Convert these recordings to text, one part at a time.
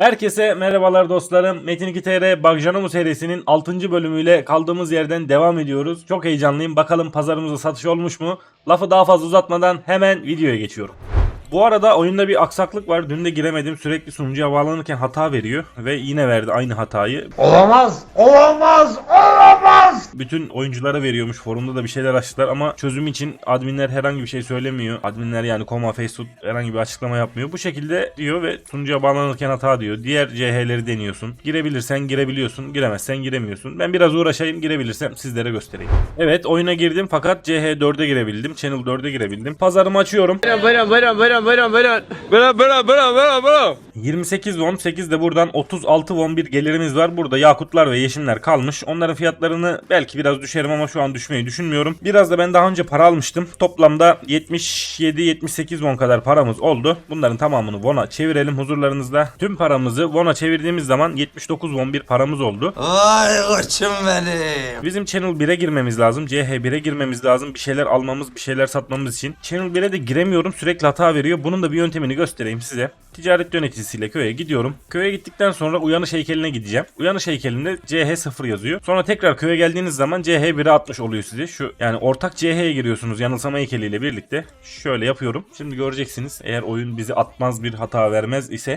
Herkese merhabalar dostlarım. Metin 2 TR Bagjanomu serisinin 6. bölümüyle kaldığımız yerden devam ediyoruz. Çok heyecanlıyım. Bakalım pazarımızda satış olmuş mu? Lafı daha fazla uzatmadan hemen videoya geçiyorum. Bu arada oyunda bir aksaklık var. Dün de giremedim. Sürekli sunucuya bağlanırken hata veriyor. Ve yine verdi aynı hatayı. Olamaz, olamaz, olamaz. Bütün oyunculara veriyormuş. Forumda da bir şeyler açtılar ama çözüm için adminler herhangi bir şey söylemiyor. Adminler yani Koma, Facebook herhangi bir açıklama yapmıyor. Bu şekilde diyor ve sunucuya bağlanırken hata diyor. Diğer CH'leri deniyorsun. Girebilirsen girebiliyorsun. Giremezsen giremiyorsun. Ben biraz uğraşayım. Girebilirsem sizlere göstereyim. Evet oyuna girdim fakat CH4'e girebildim. Channel 4'e girebildim. Pazarımı açıyorum. Buyurun buyurun buyurun buyurun buyurun buyurun. Buyurun buyurun buyurun buyurun buyurun. 28 won 8 de buradan 36 won bir gelirimiz var. Burada yakutlar ve yeşimler kalmış. Onların fiyatlarını belki biraz düşerim ama şu an düşmeyi düşünmüyorum. Biraz da ben daha önce para almıştım. Toplamda 77-78 won kadar paramız oldu. Bunların tamamını won'a çevirelim huzurlarınızda. Tüm paramızı won'a çevirdiğimiz zaman 79 won bir paramız oldu. Vay koçum benim. Bizim Channel 1'e girmemiz lazım. CH1'e girmemiz lazım. Bir şeyler almamız, bir şeyler satmamız için. Channel 1'e de giremiyorum. Sürekli hata veriyor. Bunun da bir yöntemini göstereyim size. Ticaret yöneticisiyle köye gidiyorum. Köye gittikten sonra uyanış heykeline gideceğim. Uyanış heykelinde CH0 yazıyor. Sonra tekrar köye geldiğiniz zaman CH1'e atmış oluyor sizi. Şu yani ortak CH'ye giriyorsunuz yanılsama heykeliyle birlikte. Şöyle yapıyorum. Şimdi göreceksiniz. Eğer oyun bizi atmaz bir hata vermez ise.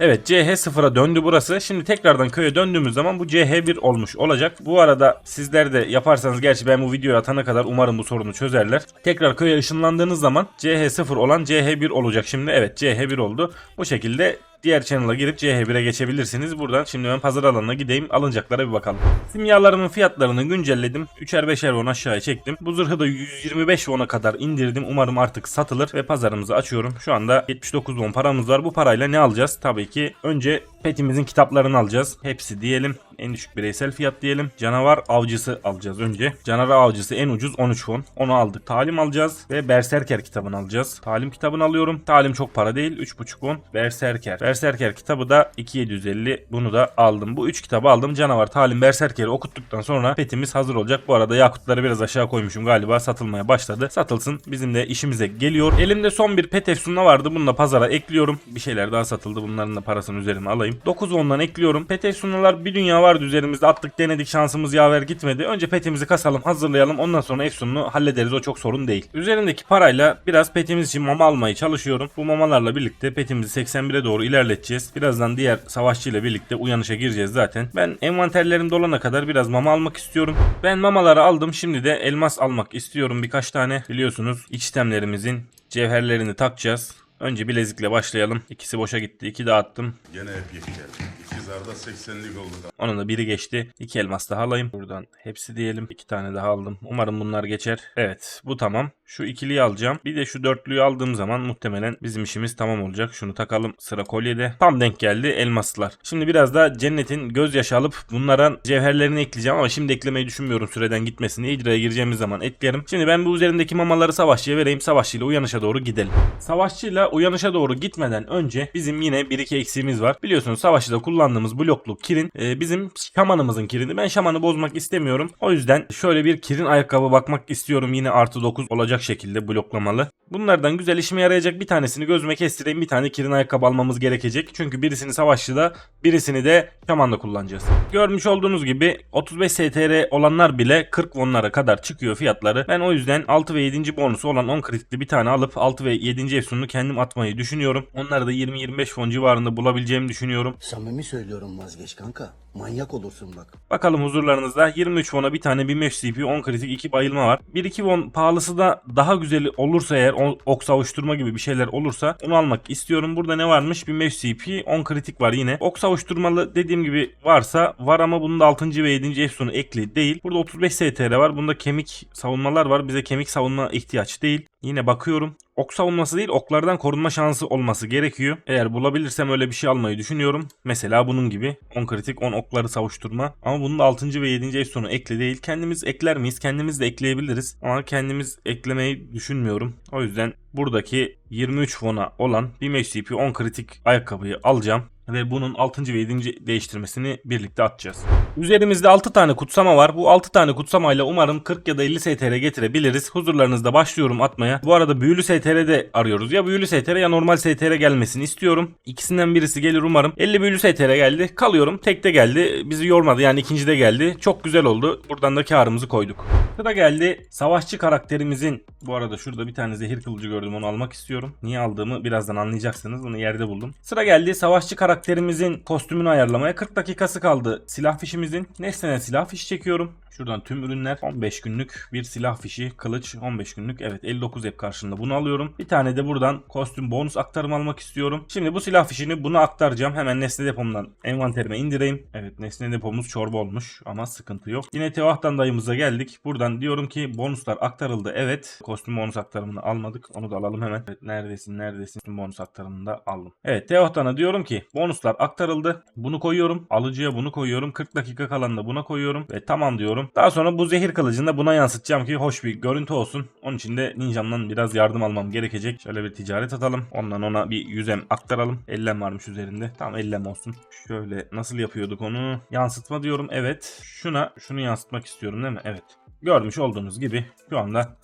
Evet CH sıfıra döndü burası. Şimdi tekrardan köye döndüğümüz zaman bu CH1 olmuş olacak. Bu arada sizler de yaparsanız gerçi ben bu videoyu atana kadar umarım bu sorunu çözerler. Tekrar köye ışınlandığınız zaman CH0 olan CH1 olacak şimdi. Evet CH1 oldu. Bu şekilde diğer channel'a girip CH1'e geçebilirsiniz. Buradan şimdi ben pazar alanına gideyim alınacaklara bir bakalım. Simyalarımın fiyatlarını güncelledim. 3'er 5'er won aşağıya çektim. Bu zırhı da 125 won'a kadar indirdim. Umarım artık satılır ve pazarımızı açıyorum. Şu anda 79 won paramız var. Bu parayla ne alacağız? Tabii ki önce petimizin kitaplarını alacağız. Hepsi diyelim. En düşük bireysel fiyat diyelim. Canavar avcısı alacağız önce. Canavar avcısı en ucuz 13 won. Onu aldık. Talim alacağız ve Berserker kitabını alacağız. Talim kitabını alıyorum. Talim çok para değil. 3.5 won. Berserker. Berserker kitabı da 2750. Bunu da aldım. Bu 3 kitabı aldım. Canavar, Talim, Berserker'i okuttuktan sonra petimiz hazır olacak. Bu arada yakutları biraz aşağı koymuşum galiba. Satılmaya başladı. Satılsın. Bizim de işimize geliyor. Elimde son bir pet efsunla vardı. Bunu da pazara ekliyorum. Bir şeyler daha satıldı. Bunların da parasını üzerine alayım. 9 won'dan ekliyorum. Pet efsunlar bir dünya vardı üzerimizde. Attık denedik şansımız yaver gitmedi. Önce petimizi kasalım hazırlayalım. Ondan sonra efsununu hallederiz. O çok sorun değil. Üzerindeki parayla biraz petimiz için mama almaya çalışıyorum. Bu mamalarla birlikte petimizi 81'e doğru ilerleteceğiz. Birazdan diğer savaşçıyla birlikte uyanışa gireceğiz zaten. Ben envanterlerim dolana kadar biraz mama almak istiyorum. Ben mamaları aldım. Şimdi de elmas almak istiyorum birkaç tane. Biliyorsunuz iç itemlerimizin cevherlerini takacağız. Önce bilezikle başlayalım. İkisi boşa gitti. İki dağıttım. Gene hep yekler. İki zarda 80'lik oldu. Onun da biri geçti. İki elmas daha alayım. Buradan hepsi diyelim. İki tane daha aldım. Umarım bunlar geçer. Evet bu tamam. Şu ikiliyi alacağım. Bir de şu dörtlüyü aldığım zaman muhtemelen bizim işimiz tamam olacak. Şunu takalım. Sıra kolyede. Tam denk geldi elmaslar. Şimdi biraz da cennetin gözyaşı alıp bunlara cevherlerini ekleyeceğim ama şimdi eklemeyi düşünmüyorum süreden gitmesini. İcraya gireceğimiz zaman eklerim. Şimdi ben bu üzerindeki mamaları savaşçıya vereyim. Savaşçıyla uyanışa doğru gidelim. Savaşçıyla uyanışa doğru gitmeden önce bizim yine 1-2 eksiğimiz var. Biliyorsunuz savaşçıda kullandığımız bloklu kirin e, bizim şamanımızın kirini. Ben şamanı bozmak istemiyorum. O yüzden şöyle bir kirin ayakkabı bakmak istiyorum. Yine artı 9 olacak şekilde bloklamalı. Bunlardan güzel işime yarayacak bir tanesini gözüme kestireyim. Bir tane kirin ayakkabı almamız gerekecek. Çünkü birisini savaşçıda birisini de şamanda kullanacağız. Görmüş olduğunuz gibi 35 STR olanlar bile 40 wonlara kadar çıkıyor fiyatları. Ben o yüzden 6 ve 7. bonusu olan 10 kritikli bir tane alıp 6 ve 7. efsununu kendim atmayı düşünüyorum. Onları da 20-25 won civarında bulabileceğimi düşünüyorum. Samimi söylüyorum vazgeç kanka. Manyak olursun bak. Bakalım huzurlarınızda 23 won'a bir tane 1500 CP 10 kritik 2 bayılma var. 1-2 won pahalısı da daha güzeli olursa eğer ok savuşturma gibi bir şeyler olursa onu almak istiyorum. Burada ne varmış? 1500 CP 10 kritik var yine. Ok savuşturmalı dediğim gibi varsa var ama bunun da 6. ve 7. efsunu ekli değil. Burada 35 STR var. Bunda kemik savunmalar var. Bize kemik savunma ihtiyaç değil. Yine bakıyorum. Ok savunması değil oklardan korunma şansı olması gerekiyor. Eğer bulabilirsem öyle bir şey almayı düşünüyorum. Mesela bunun gibi 10 kritik 10 okları savuşturma. Ama bunun da 6. ve 7. ev sonu ekli değil. Kendimiz ekler miyiz? Kendimiz de ekleyebiliriz. Ama kendimiz eklemeyi düşünmüyorum. O yüzden buradaki 23 won'a olan bir MCP 10 kritik ayakkabıyı alacağım. Ve bunun 6. ve 7. değiştirmesini birlikte atacağız. Üzerimizde 6 tane kutsama var. Bu 6 tane kutsamayla umarım 40 ya da 50 STR getirebiliriz. Huzurlarınızda başlıyorum atmaya. Bu arada büyülü STR de arıyoruz. Ya büyülü STR ya normal STR gelmesini istiyorum. İkisinden birisi gelir umarım. 50 büyülü STR geldi. Kalıyorum. Tek de geldi. Bizi yormadı. Yani ikinci de geldi. Çok güzel oldu. Buradan da karımızı koyduk. Sıra geldi. Savaşçı karakterimizin bu arada şurada bir tane zehir kılıcı gördüm. Onu almak istiyorum. Niye aldığımı birazdan anlayacaksınız. Bunu yerde buldum. Sıra geldi. Savaşçı karakterimizin kostümünü ayarlamaya. 40 dakikası kaldı. Silah fişimizin. Nesneden silah fişi çekiyorum. Şuradan tüm ürünler 15 günlük bir silah fişi, kılıç 15 günlük. Evet 59 hep karşılığında bunu alıyorum. Bir tane de buradan kostüm bonus aktarım almak istiyorum. Şimdi bu silah fişini buna aktaracağım. Hemen nesne depomdan envanterime indireyim. Evet nesne depomuz çorba olmuş ama sıkıntı yok. Yine Teoh'tan dayımıza geldik. Buradan diyorum ki bonuslar aktarıldı. Evet kostüm bonus aktarımını almadık. Onu da alalım hemen. Evet, neredesin neredesin Kostüm bonus aktarımını da aldım. Evet Teoh'tan'a diyorum ki bonuslar aktarıldı. Bunu koyuyorum. Alıcıya bunu koyuyorum. 40 dakika kalan da buna koyuyorum. Ve tamam diyorum. Daha sonra bu zehir kılıcını da buna yansıtacağım ki hoş bir görüntü olsun. Onun için de ninjamdan biraz yardım almam gerekecek. Şöyle bir ticaret atalım. Ondan ona bir yüzem aktaralım. Ellem varmış üzerinde. Tamam ellem olsun. Şöyle nasıl yapıyorduk onu? Yansıtma diyorum. Evet. Şuna şunu yansıtmak istiyorum değil mi? Evet. Görmüş olduğunuz gibi şu anda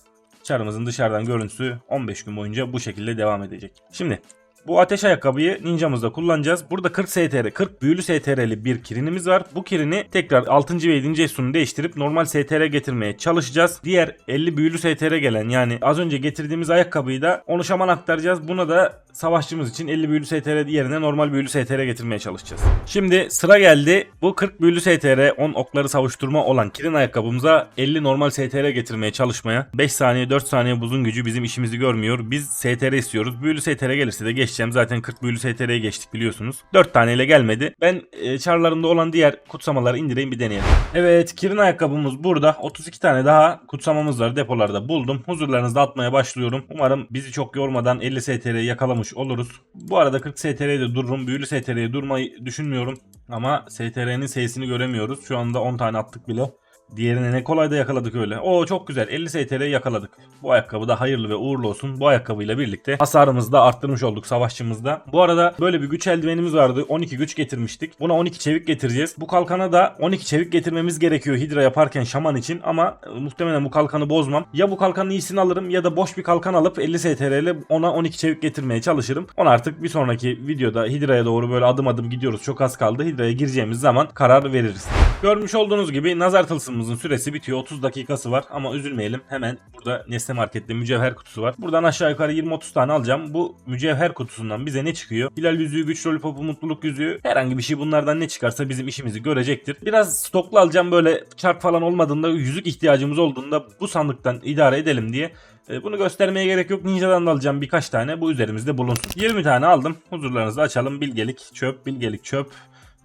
çarımızın dışarıdan görüntüsü 15 gün boyunca bu şekilde devam edecek. Şimdi bu ateş ayakkabıyı ninjamızda kullanacağız. Burada 40 STR, 40 büyülü STR'li bir kirinimiz var. Bu kirini tekrar 6. ve 7. efsununu değiştirip normal STR getirmeye çalışacağız. Diğer 50 büyülü STR gelen yani az önce getirdiğimiz ayakkabıyı da onu şaman aktaracağız. Buna da savaşçımız için 50 büyülü STR yerine normal büyülü STR getirmeye çalışacağız. Şimdi sıra geldi. Bu 40 büyülü STR 10 okları savuşturma olan kirin ayakkabımıza 50 normal STR getirmeye çalışmaya. 5 saniye 4 saniye buzun gücü bizim işimizi görmüyor. Biz STR istiyoruz. Büyülü STR gelirse de geçeceğim. Zaten 40 büyülü STR'ye geçtik biliyorsunuz. 4 taneyle gelmedi. Ben e, çarlarında olan diğer kutsamaları indireyim bir deneyelim. Evet kirin ayakkabımız burada. 32 tane daha kutsamamız var depolarda buldum. Huzurlarınızda atmaya başlıyorum. Umarım bizi çok yormadan 50 STR'yi yakalamış oluruz. Bu arada 40 STR'ye de dururum. Büyülü STR'ye durmayı düşünmüyorum. Ama STR'nin sesini göremiyoruz. Şu anda 10 tane attık bile. Diğerini ne kolay da yakaladık öyle. Oo çok güzel 50 STR yakaladık. Bu ayakkabı da hayırlı ve uğurlu olsun. Bu ayakkabıyla birlikte hasarımızı da arttırmış olduk savaşçımızda. Bu arada böyle bir güç eldivenimiz vardı. 12 güç getirmiştik. Buna 12 çevik getireceğiz. Bu kalkana da 12 çevik getirmemiz gerekiyor Hidra yaparken şaman için ama e, muhtemelen bu kalkanı bozmam. Ya bu kalkanın iyisini alırım ya da boş bir kalkan alıp 50 STR ile ona 12 çevik getirmeye çalışırım. Onu artık bir sonraki videoda Hidra'ya doğru böyle adım adım gidiyoruz. Çok az kaldı. Hidra'ya gireceğimiz zaman karar veririz. Görmüş olduğunuz gibi nazar tılsımımızın süresi bitiyor. 30 dakikası var ama üzülmeyelim. Hemen burada Nesne Market'te mücevher kutusu var. Buradan aşağı yukarı 20-30 tane alacağım. Bu mücevher kutusundan bize ne çıkıyor? Hilal yüzüğü, güç lollipopu, mutluluk yüzüğü. Herhangi bir şey bunlardan ne çıkarsa bizim işimizi görecektir. Biraz stoklu alacağım böyle çarp falan olmadığında yüzük ihtiyacımız olduğunda bu sandıktan idare edelim diye. E, Bunu göstermeye gerek yok. Ninja'dan da alacağım birkaç tane. Bu üzerimizde bulunsun. 20 tane aldım. Huzurlarınızı açalım. Bilgelik çöp, bilgelik çöp.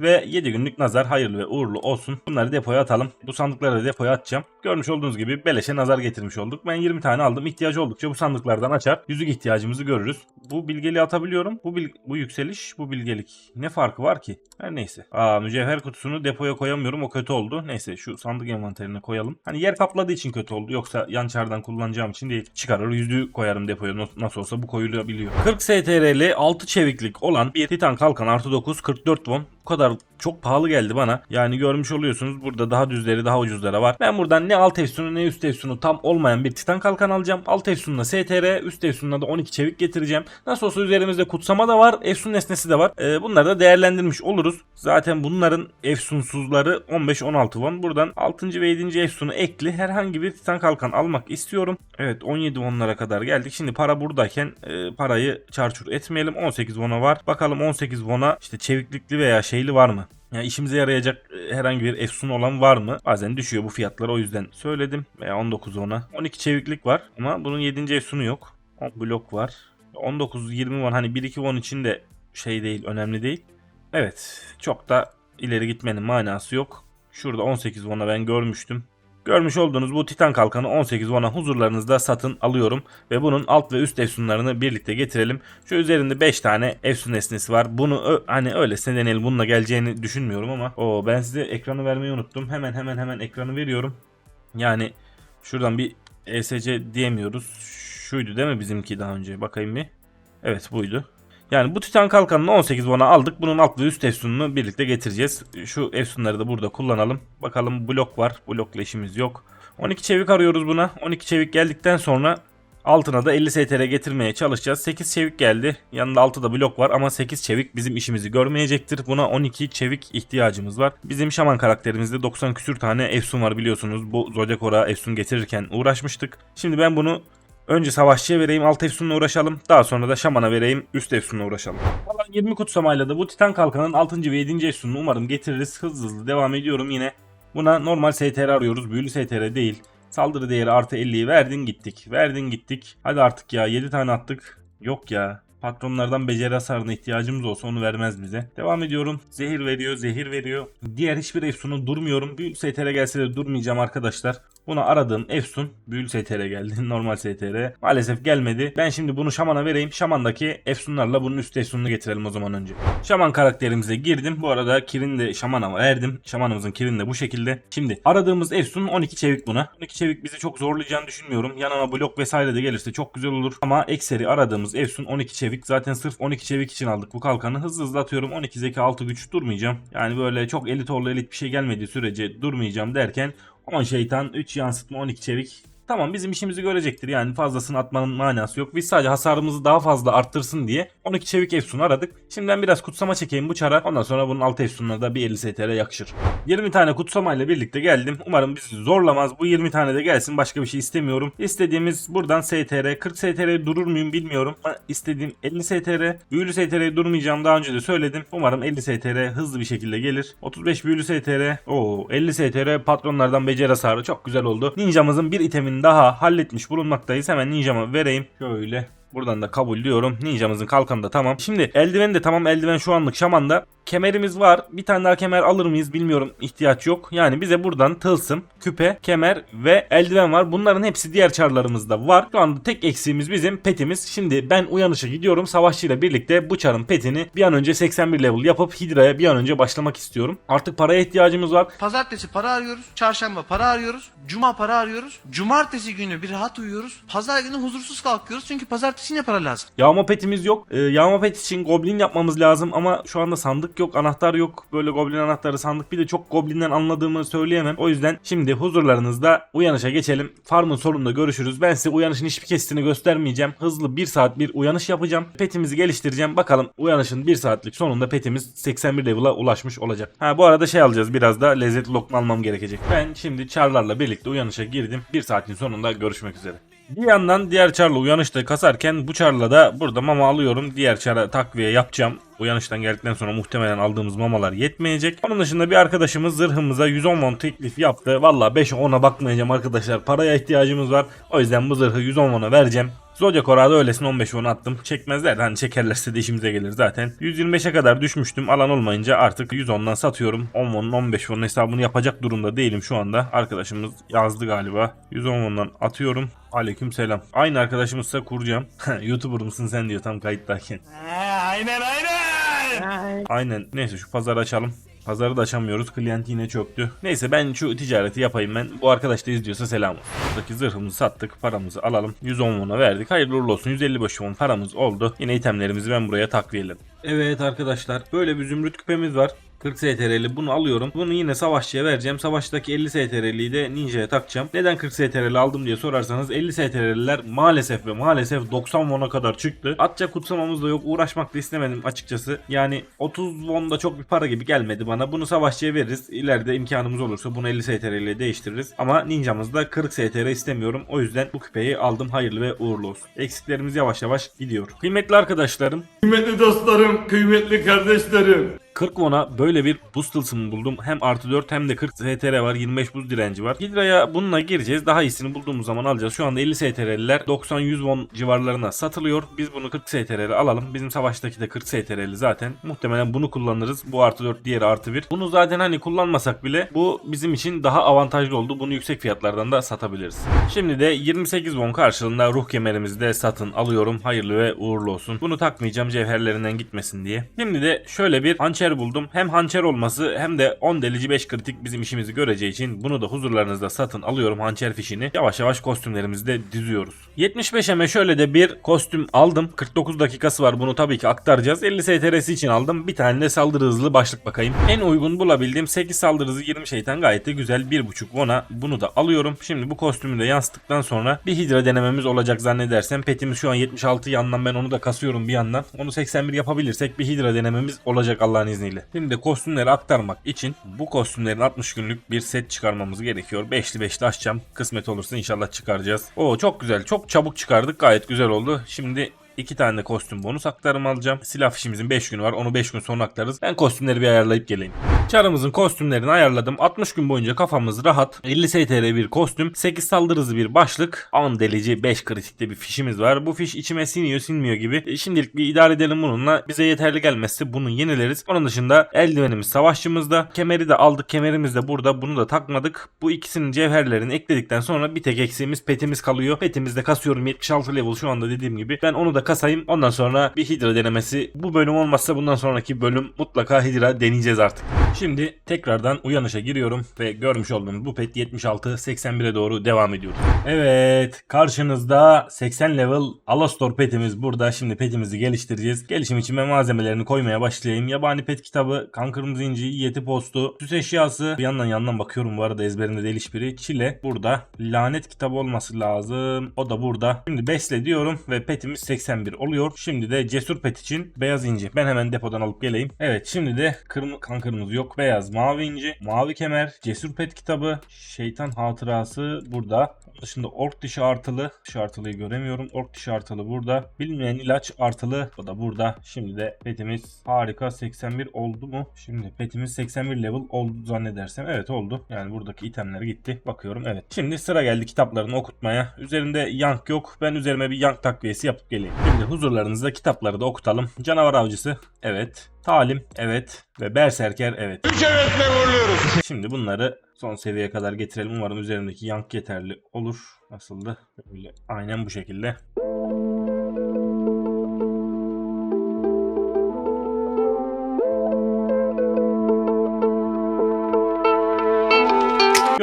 Ve 7 günlük nazar hayırlı ve uğurlu olsun. Bunları depoya atalım. Bu sandıkları da depoya atacağım. Görmüş olduğunuz gibi beleşe nazar getirmiş olduk. Ben 20 tane aldım. İhtiyacı oldukça bu sandıklardan açar. Yüzük ihtiyacımızı görürüz. Bu bilgeliği atabiliyorum. Bu bil- bu yükseliş, bu bilgelik. Ne farkı var ki? Her neyse. Aa mücevher kutusunu depoya koyamıyorum. O kötü oldu. Neyse şu sandık envanterine koyalım. Hani yer kapladığı için kötü oldu. Yoksa yan çardan kullanacağım için değil. Çıkarır yüzüğü koyarım depoya. Nas- Nasıl olsa bu koyulabiliyor. 40 STR'li 6 çeviklik olan bir Titan Kalkan artı 9 44 won. Bu kadar çok pahalı geldi bana. Yani görmüş oluyorsunuz burada daha düzleri daha ucuzları var. Ben buradan ne alt efsunu ne üst efsunu tam olmayan bir titan kalkan alacağım. Alt efsununa STR üst efsununa da 12 çevik getireceğim. Nasıl olsa üzerimizde kutsama da var. Efsun nesnesi de var. Ee, bunları da değerlendirmiş oluruz. Zaten bunların efsunsuzları 15-16 won. Buradan 6. ve 7. efsunu ekli herhangi bir titan kalkan almak istiyorum. Evet 17 wonlara kadar geldik. Şimdi para buradayken e, parayı çarçur etmeyelim. 18 won'a var. Bakalım 18 won'a işte çeviklikli veya şeyli var mı? Yani işimize yarayacak e, herhangi bir efsun olan var mı? Bazen düşüyor bu fiyatlar o yüzden söyledim. Veya 19 ona. 12 çeviklik var ama bunun 7. efsunu yok. 10 blok var. 19-20 won hani 1-2 won için de şey değil önemli değil. Evet çok da ileri gitmenin manası yok. Şurada 18 won'a ben görmüştüm. Görmüş olduğunuz bu Titan kalkanı 18 won'a huzurlarınızda satın alıyorum. Ve bunun alt ve üst efsunlarını birlikte getirelim. Şu üzerinde 5 tane efsun nesnesi var. Bunu hani öylesine deneyelim. Bununla geleceğini düşünmüyorum ama. o ben size ekranı vermeyi unuttum. Hemen hemen hemen ekranı veriyorum. Yani şuradan bir ESC diyemiyoruz. Şuydu değil mi bizimki daha önce? Bakayım bir. Evet buydu. Yani bu Titan kalkanını 18 won'a aldık. Bunun alt ve üst efsununu birlikte getireceğiz. Şu efsunları da burada kullanalım. Bakalım blok var. Blokla işimiz yok. 12 çevik arıyoruz buna. 12 çevik geldikten sonra altına da 50 STR getirmeye çalışacağız. 8 çevik geldi. Yanında 6 da blok var ama 8 çevik bizim işimizi görmeyecektir. Buna 12 çevik ihtiyacımız var. Bizim şaman karakterimizde 90 küsür tane efsun var biliyorsunuz. Bu Zodiac Ora efsun getirirken uğraşmıştık. Şimdi ben bunu Önce savaşçıya vereyim alt efsunla uğraşalım. Daha sonra da şamana vereyim üst efsunla uğraşalım. Kalan 20 kutsamayla da bu titan kalkanın 6. ve 7. efsununu umarım getiririz. Hızlı hızlı devam ediyorum yine. Buna normal STR arıyoruz. Büyülü STR değil. Saldırı değeri artı 50'yi verdin gittik. Verdin gittik. Hadi artık ya 7 tane attık. Yok ya. Patronlardan beceri hasarına ihtiyacımız olsa onu vermez bize. Devam ediyorum. Zehir veriyor, zehir veriyor. Diğer hiçbir Efsun'u durmuyorum. Büyülü STR gelse de durmayacağım arkadaşlar. Buna aradığım Efsun Büyülü STR geldi. Normal STR. Maalesef gelmedi. Ben şimdi bunu Şaman'a vereyim. Şaman'daki Efsunlarla bunun üst Efsun'unu getirelim o zaman önce. Şaman karakterimize girdim. Bu arada Kirin de Şaman'a verdim. Şamanımızın Kirin de bu şekilde. Şimdi aradığımız Efsun 12 çevik buna. 12 çevik bizi çok zorlayacağını düşünmüyorum. Yanına blok vesaire de gelirse çok güzel olur. Ama ekseri aradığımız Efsun 12 çevik. Zaten sırf 12 çevik için aldık bu kalkanı. Hızlı hızlı atıyorum. 12 zeka 6 güç durmayacağım. Yani böyle çok elit oğlu elit bir şey gelmediği sürece durmayacağım derken 10 şeytan 3 yansıtma 12 çevik Tamam bizim işimizi görecektir yani fazlasını atmanın manası yok. Biz sadece hasarımızı daha fazla arttırsın diye 12 çevik efsun aradık. Şimdi ben biraz kutsama çekeyim bu çara. Ondan sonra bunun alt efsununa da bir 50 STR yakışır. 20 tane kutsama ile birlikte geldim. Umarım bizi zorlamaz. Bu 20 tane de gelsin. Başka bir şey istemiyorum. İstediğimiz buradan STR. 40 STR durur muyum bilmiyorum. Ama istediğim 50 STR. Büyülü STR durmayacağım daha önce de söyledim. Umarım 50 STR hızlı bir şekilde gelir. 35 büyülü STR. Oo 50 STR patronlardan beceri hasarı çok güzel oldu. Ninjamızın bir itemin daha halletmiş bulunmaktayız. Hemen ninjama vereyim. Şöyle Buradan da kabul diyorum. Ninjamızın kalkanı da tamam. Şimdi eldiven de tamam. Eldiven şu anlık şamanda. Kemerimiz var. Bir tane daha kemer alır mıyız bilmiyorum. İhtiyaç yok. Yani bize buradan tılsım, küpe, kemer ve eldiven var. Bunların hepsi diğer çarlarımızda var. Şu anda tek eksiğimiz bizim petimiz. Şimdi ben uyanışa gidiyorum. Savaşçıyla birlikte bu çarın petini bir an önce 81 level yapıp Hidra'ya bir an önce başlamak istiyorum. Artık paraya ihtiyacımız var. Pazartesi para arıyoruz. Çarşamba para arıyoruz. Cuma para arıyoruz. Cumartesi günü bir rahat uyuyoruz. Pazar günü huzursuz kalkıyoruz. Çünkü pazartesi yine para lazım. Yağma petimiz yok. Ee, yağma pet için goblin yapmamız lazım ama şu anda sandık yok, anahtar yok. Böyle goblin anahtarı sandık. Bir de çok goblinden anladığımı söyleyemem. O yüzden şimdi huzurlarınızda uyanışa geçelim. Farmın sonunda görüşürüz. Ben size uyanışın hiçbir kesitini göstermeyeceğim. Hızlı 1 saat bir uyanış yapacağım. Petimizi geliştireceğim. Bakalım uyanışın 1 saatlik sonunda petimiz 81 level'a ulaşmış olacak. Ha bu arada şey alacağız. Biraz da lezzetli lokma almam gerekecek. Ben şimdi çarlarla birlikte uyanışa girdim. 1 saatin sonunda görüşmek üzere. Bir yandan diğer çarla uyanışta kasarken bu çarla da burada mama alıyorum. Diğer çara takviye yapacağım. Uyanıştan geldikten sonra muhtemelen aldığımız mamalar yetmeyecek. Onun dışında bir arkadaşımız zırhımıza 110 won teklif yaptı. Valla 5'e 10'a bakmayacağım arkadaşlar. Paraya ihtiyacımız var. O yüzden bu zırhı 110 won'a vereceğim. Zodiac Orada öylesine 15 won attım. Çekmezler hani çekerlerse de işimize gelir zaten. 125'e kadar düşmüştüm. Alan olmayınca artık 110'dan satıyorum. 10 won'un 15 won'un hesabını yapacak durumda değilim şu anda. Arkadaşımız yazdı galiba. 110 won'dan atıyorum. Aleyküm selam. Aynı arkadaşımızsa kuracağım. YouTuber mısın sen diyor tam kayıttayken. Aynen aynen. Aynen. Neyse şu pazarı açalım. Pazarı da açamıyoruz. Klient yine çöktü. Neyse ben şu ticareti yapayım ben. Bu arkadaş da izliyorsa selam olsun. Buradaki zırhımızı sattık. Paramızı alalım. 110 won'a verdik. Hayırlı uğurlu olsun. 155 won paramız oldu. Yine itemlerimizi ben buraya takviyeledim. Evet arkadaşlar. Böyle bir zümrüt küpemiz var. 40 STR'li bunu alıyorum. Bunu yine savaşçıya vereceğim. Savaştaki 50 STR'liyi de ninja'ya takacağım. Neden 40 STR'li aldım diye sorarsanız 50 STR'liler maalesef ve maalesef 90 won'a kadar çıktı. Atacak kutsamamız da yok. Uğraşmak da istemedim açıkçası. Yani 30 won da çok bir para gibi gelmedi bana. Bunu savaşçıya veririz. İleride imkanımız olursa bunu 50 STR ile değiştiririz. Ama ninjamızda 40 STR istemiyorum. O yüzden bu küpeyi aldım. Hayırlı ve uğurlu olsun. Eksiklerimiz yavaş yavaş gidiyor. Kıymetli arkadaşlarım Kıymetli dostlarım, kıymetli kardeşlerim. 40 won'a böyle bir buz tılsımı buldum. Hem artı 4 hem de 40 STR var. 25 buz direnci var. Hidra'ya bununla gireceğiz. Daha iyisini bulduğumuz zaman alacağız. Şu anda 50 STR'liler 90-100 won civarlarına satılıyor. Biz bunu 40 STR'li alalım. Bizim savaştaki de 40 STR'li zaten. Muhtemelen bunu kullanırız. Bu artı 4 diğeri artı 1. Bunu zaten hani kullanmasak bile bu bizim için daha avantajlı oldu. Bunu yüksek fiyatlardan da satabiliriz. Şimdi de 28 won karşılığında ruh kemerimizi de satın alıyorum. Hayırlı ve uğurlu olsun. Bunu takmayacağım cevherlerinden gitmesin diye. Şimdi de şöyle bir hançer hançer buldum. Hem hançer olması hem de 10 delici 5 kritik bizim işimizi göreceği için bunu da huzurlarınızda satın alıyorum hançer fişini. Yavaş yavaş kostümlerimizi de diziyoruz. 75'eme şöyle de bir kostüm aldım. 49 dakikası var bunu tabii ki aktaracağız. 50 STR'si için aldım. Bir tane de saldırı hızlı başlık bakayım. En uygun bulabildiğim 8 saldırı hızı 20 şeytan gayet de güzel. 1.5 Vona bunu da alıyorum. Şimdi bu kostümü de yansıttıktan sonra bir hidra denememiz olacak zannedersem. Petimiz şu an 76 yandan ben onu da kasıyorum bir yandan. Onu 81 yapabilirsek bir hidra denememiz olacak Allah'ın izniyle. Şimdi de kostümleri aktarmak için bu kostümlerin 60 günlük bir set çıkarmamız gerekiyor. 5'li 5'li açacağım. Kısmet olursa inşallah çıkaracağız. Oo çok güzel. Çok çabuk çıkardık. Gayet güzel oldu. Şimdi İki tane de kostüm bonus aktarımı alacağım. Silah fişimizin 5 günü var. Onu 5 gün sonra aktarız. Ben kostümleri bir ayarlayıp geleyim. Çarımızın kostümlerini ayarladım. 60 gün boyunca kafamız rahat. 50 STR bir kostüm. 8 saldırı bir başlık. 10 delici 5 kritikte bir fişimiz var. Bu fiş içime siniyor sinmiyor gibi. E, şimdilik bir idare edelim bununla. Bize yeterli gelmezse bunu yenileriz. Onun dışında eldivenimiz savaşçımızda. Kemeri de aldık. Kemerimiz de burada. Bunu da takmadık. Bu ikisinin cevherlerini ekledikten sonra bir tek eksiğimiz petimiz kalıyor. Petimizde kasıyorum 76 level şu anda dediğim gibi. Ben onu da kasayım. Ondan sonra bir hidra denemesi. Bu bölüm olmazsa bundan sonraki bölüm mutlaka hidra deneyeceğiz artık. Şimdi tekrardan uyanışa giriyorum ve görmüş olduğunuz bu pet 76-81'e doğru devam ediyor. Evet karşınızda 80 level Alastor petimiz burada. Şimdi petimizi geliştireceğiz. Gelişim için ben malzemelerini koymaya başlayayım. Yabani pet kitabı, kan kırmızı inci, yeti postu, süs eşyası. Bir yandan yandan bakıyorum bu arada ezberimde değil hiçbiri. Çile burada. Lanet kitabı olması lazım. O da burada. Şimdi besle diyorum ve petimiz 81 oluyor. Şimdi de cesur pet için beyaz inci. Ben hemen depodan alıp geleyim. Evet şimdi de kırmızı kan kırmızı yok. Beyaz mavi inci, mavi kemer, cesur pet kitabı, şeytan hatırası burada. Dışında ork dişi artılı. Dişi artılıyı göremiyorum. Ork dişi artılı burada. Bilmeyen ilaç artılı. O da burada. Şimdi de petimiz harika 81 oldu mu? Şimdi petimiz 81 level oldu zannedersem. Evet oldu. Yani buradaki itemler gitti. Bakıyorum evet. Şimdi sıra geldi kitaplarını okutmaya. Üzerinde yank yok. Ben üzerime bir yank takviyesi yapıp geleyim. Şimdi huzurlarınızda kitapları da okutalım. Canavar avcısı. Evet. Talim. Evet. Ve berserker. Evet. Üç evetle uğurluyoruz. Şimdi bunları son seviyeye kadar getirelim. Umarım üzerindeki yank yeterli olur. Nasıldı? Böyle aynen bu şekilde.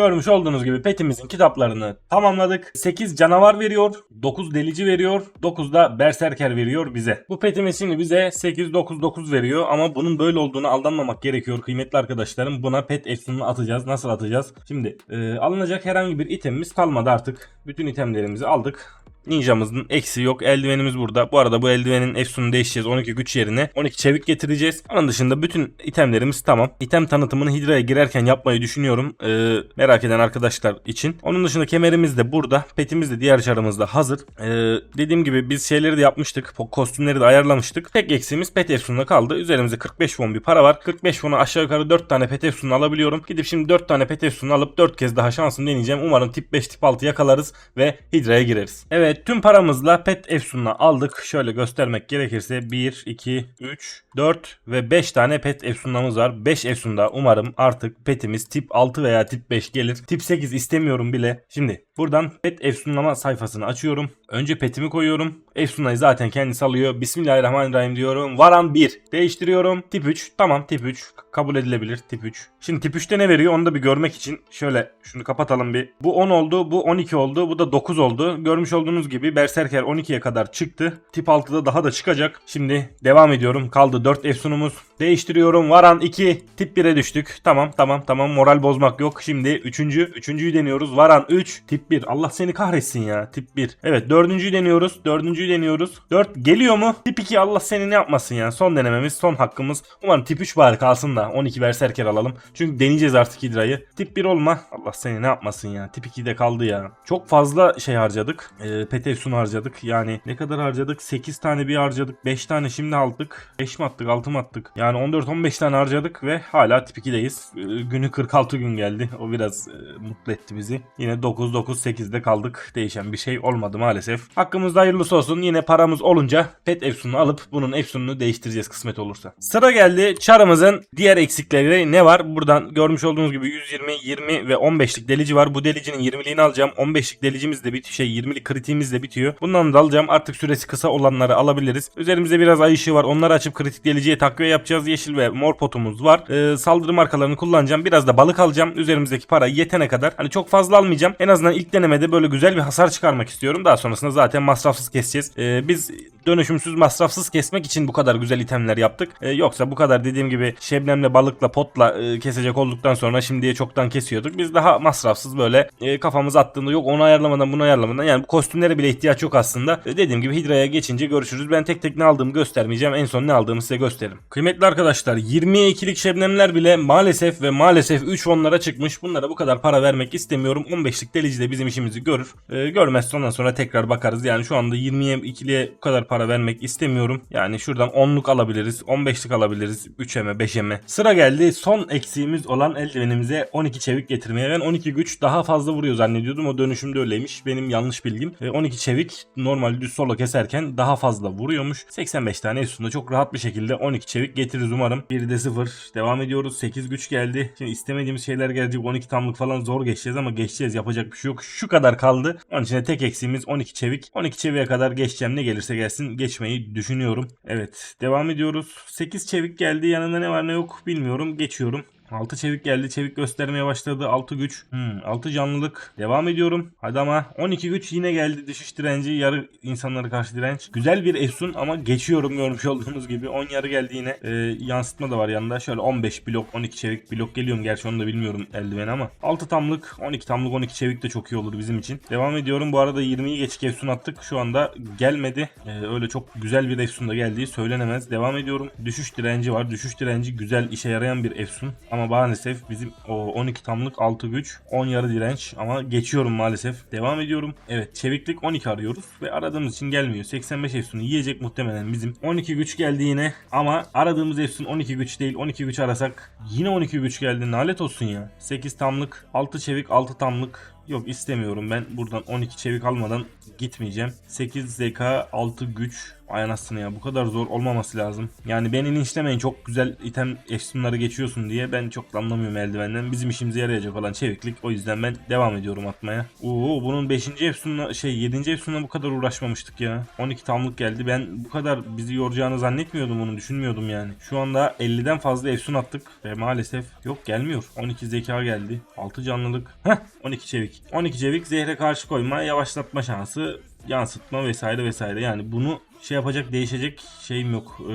Görmüş olduğunuz gibi petimizin kitaplarını tamamladık. 8 canavar veriyor, 9 delici veriyor, 9 da berserker veriyor bize. Bu petimiz şimdi bize 8 9 9 veriyor ama bunun böyle olduğunu aldanmamak gerekiyor kıymetli arkadaşlarım. Buna pet efsununu atacağız. Nasıl atacağız? Şimdi e, alınacak herhangi bir itemimiz kalmadı artık. Bütün itemlerimizi aldık. Ninjamızın eksi yok. Eldivenimiz burada. Bu arada bu eldivenin efsununu değişeceğiz. 12 güç yerine 12 çevik getireceğiz. Onun dışında bütün itemlerimiz tamam. İtem tanıtımını Hidra'ya girerken yapmayı düşünüyorum. Ee, merak eden arkadaşlar için. Onun dışında kemerimiz de burada. Petimiz de diğer çarımızda hazır. Ee, dediğim gibi biz şeyleri de yapmıştık. Kostümleri de ayarlamıştık. Tek eksiğimiz pet efsununa kaldı. Üzerimizde 45 won bir para var. 45 won'a aşağı yukarı 4 tane pet efsununu alabiliyorum. Gidip şimdi 4 tane pet efsununu alıp 4 kez daha şansımı deneyeceğim. Umarım tip 5 tip 6 yakalarız ve Hidra'ya gireriz. Evet tüm paramızla pet efsununu aldık. Şöyle göstermek gerekirse 1, 2, 3, 4 ve 5 tane pet efsunlamız var. 5 efsunda umarım artık petimiz tip 6 veya tip 5 gelir. Tip 8 istemiyorum bile. Şimdi buradan pet efsunlama sayfasını açıyorum. Önce petimi koyuyorum. Efsunayı zaten kendisi alıyor. Bismillahirrahmanirrahim diyorum. Varan 1. Değiştiriyorum. Tip 3. Tamam tip 3. Kabul edilebilir tip 3. Şimdi tip 3'te ne veriyor onu da bir görmek için şöyle şunu kapatalım bir. Bu 10 oldu. Bu 12 oldu. Bu da 9 oldu. Görmüş olduğunuz gibi Berserker 12'ye kadar çıktı. Tip 6'da daha da çıkacak. Şimdi devam ediyorum. Kaldı 4 efsunumuz. Değiştiriyorum. Varan 2. Tip 1'e düştük. Tamam tamam tamam. Moral bozmak yok. Şimdi 3. 3.'yü deniyoruz. Varan 3. Tip 1. Allah seni kahretsin ya. Tip 1. Evet 4.'yü deniyoruz. 4.'yü deniyoruz. 4 geliyor mu? Tip 2 Allah seni ne yapmasın ya. Son denememiz. Son hakkımız. Umarım tip 3 bari kalsın da 12 Berserker alalım. Çünkü deneyeceğiz artık Hidra'yı. Tip 1 olma. Allah seni ne yapmasın ya. Tip 2'de kaldı ya. Çok fazla şey harcadık. Ee, Petefsun harcadık. Yani ne kadar harcadık? 8 tane bir harcadık. 5 tane şimdi aldık. 5 mi attık 6 mı attık? Yani 14-15 tane harcadık ve hala tip 2'deyiz. Ee, günü 46 gün geldi. O biraz e, mutlu etti bizi. Yine 9-9-8'de kaldık. Değişen bir şey olmadı maalesef. Hakkımızda hayırlısı olsun. Olsun yine paramız olunca pet efsununu alıp bunun efsununu değiştireceğiz kısmet olursa. Sıra geldi çarımızın diğer eksikleri ne var? Buradan görmüş olduğunuz gibi 120, 20 ve 15'lik delici var. Bu delicinin 20'liğini alacağım. 15'lik delicimiz de bitiyor. Şey 20'lik kritiğimiz de bitiyor. Bundan da alacağım. Artık süresi kısa olanları alabiliriz. Üzerimizde biraz ay ışığı var. Onları açıp kritik deliciye takviye yapacağız. Yeşil ve mor potumuz var. Ee, saldırı markalarını kullanacağım. Biraz da balık alacağım. Üzerimizdeki para yetene kadar. Hani çok fazla almayacağım. En azından ilk denemede böyle güzel bir hasar çıkarmak istiyorum. Daha sonrasında zaten masrafsız keseceğiz. Ee, biz dönüşümsüz masrafsız kesmek için bu kadar güzel itemler yaptık. Ee, yoksa bu kadar dediğim gibi şebnemle balıkla potla e, kesecek olduktan sonra şimdiye çoktan kesiyorduk. Biz daha masrafsız böyle e, kafamız attığında yok onu ayarlamadan bunu ayarlamadan yani bu kostümlere bile ihtiyaç yok aslında. E, dediğim gibi Hidra'ya geçince görüşürüz. Ben tek tek ne aldığımı göstermeyeceğim. En son ne aldığımı size gösteririm. Kıymetli arkadaşlar 20'ye 2'lik şebnemler bile maalesef ve maalesef 3 onlara çıkmış. Bunlara bu kadar para vermek istemiyorum. 15'lik delici de bizim işimizi görür. E, görmezse ondan sonra tekrar bakarız. Yani şu anda 20'ye 2'liye bu kadar para vermek istemiyorum. Yani şuradan 10'luk alabiliriz. 15'lik alabiliriz. 3'e mi 5'e mi? Sıra geldi son eksiğimiz olan eldivenimize 12 çevik getirmeye. Ben 12 güç daha fazla vuruyor zannediyordum. O dönüşümde öyleymiş. Benim yanlış bilgim. E, 12 çevik normal düz solo keserken daha fazla vuruyormuş. 85 tane üstünde çok rahat bir şekilde 12 çevik getiririz umarım. 1'de 0. Devam ediyoruz. 8 güç geldi. Şimdi istemediğimiz şeyler gelecek. 12 tamlık falan zor geçeceğiz ama geçeceğiz. Yapacak bir şey yok. Şu kadar kaldı. Onun için tek eksiğimiz 12 çevik. 12 çeviğe kadar geçeceğim. Ne gelirse gelsin geçmeyi düşünüyorum. Evet. Devam ediyoruz. 8 çevik geldi. Yanında ne var ne yok bilmiyorum. Geçiyorum. 6 çevik geldi. Çevik göstermeye başladı. 6 güç. Hmm, 6 canlılık. Devam ediyorum. Hadi ama 12 güç yine geldi. Düşüş direnci. Yarı insanlara karşı direnç. Güzel bir efsun ama geçiyorum görmüş olduğunuz gibi. 10 yarı geldi yine. Ee, yansıtma da var yanında. Şöyle 15 blok 12 çevik blok geliyorum. Gerçi onu da bilmiyorum eldiven ama. 6 tamlık 12 tamlık 12 çevik de çok iyi olur bizim için. Devam ediyorum. Bu arada 20'yi geçik efsun attık. Şu anda gelmedi. Ee, öyle çok güzel bir efsun da geldiği söylenemez. Devam ediyorum. Düşüş direnci var. Düşüş direnci güzel işe yarayan bir efsun. Ama maalesef bizim o 12 tamlık 6 güç 10 yarı direnç ama geçiyorum maalesef. Devam ediyorum. Evet çeviklik 12 arıyoruz ve aradığımız için gelmiyor. 85 efsunu yiyecek muhtemelen bizim. 12 güç geldi yine ama aradığımız efsun 12 güç değil. 12 güç arasak yine 12 güç geldi. Nalet olsun ya. 8 tamlık 6 çevik 6 tamlık Yok istemiyorum ben buradan 12 çevik almadan gitmeyeceğim. 8 zeka 6 güç. Ay anasını ya bu kadar zor olmaması lazım. Yani beni linçlemeyin çok güzel item efsunları geçiyorsun diye ben çok anlamıyorum eldivenden. Bizim işimize yarayacak olan çeviklik. O yüzden ben devam ediyorum atmaya. Oo bunun 5. efsunla şey 7. efsunla bu kadar uğraşmamıştık ya. 12 tamlık geldi. Ben bu kadar bizi yoracağını zannetmiyordum onu düşünmüyordum yani. Şu anda 50'den fazla efsun attık ve maalesef yok gelmiyor. 12 zeka geldi. 6 canlılık. Heh 12 çevik. 12 çevik zehre karşı koyma, yavaşlatma şansı, yansıtma vesaire vesaire. Yani bunu şey yapacak değişecek şeyim yok. Ee,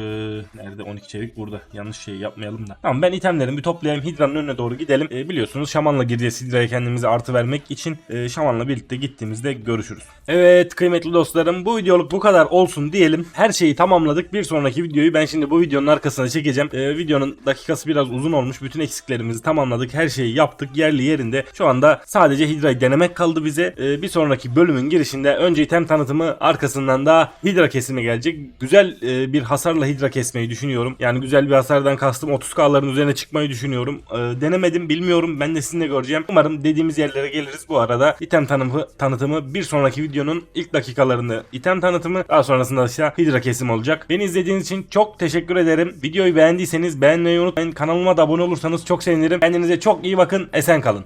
nerede 12 çevik burada. Yanlış şey yapmayalım da. Tamam ben itemlerimi bir toplayayım. Hidra'nın önüne doğru gidelim. Ee, biliyorsunuz şamanla gireceğiz Hidra'ya kendimize artı vermek için. Ee, şamanla birlikte gittiğimizde görüşürüz. Evet kıymetli dostlarım bu videoluk bu kadar olsun diyelim. Her şeyi tamamladık. Bir sonraki videoyu ben şimdi bu videonun arkasına çekeceğim. Ee, videonun dakikası biraz uzun olmuş. Bütün eksiklerimizi tamamladık. Her şeyi yaptık yerli yerinde. Şu anda sadece Hidra'yı denemek kaldı bize. Ee, bir sonraki bölümün girişinde önce item tanıtımı arkasından da Hidra kesimi gelecek. Güzel e, bir hasarla Hidra kesmeyi düşünüyorum. Yani güzel bir hasardan kastım 30k'ların üzerine çıkmayı düşünüyorum. Ee, denemedim bilmiyorum. Ben de sizinle göreceğim. Umarım dediğimiz yerlere geliriz. Bu arada item tanımı, tanıtımı bir sonraki videonun ilk dakikalarında item tanıtımı daha sonrasında ise Hidra kesim olacak. Beni izlediğiniz için çok teşekkür ederim. Videoyu beğendiyseniz beğenmeyi unutmayın. Kanalıma da abone olursanız çok sevinirim. Kendinize çok iyi bakın. Esen kalın.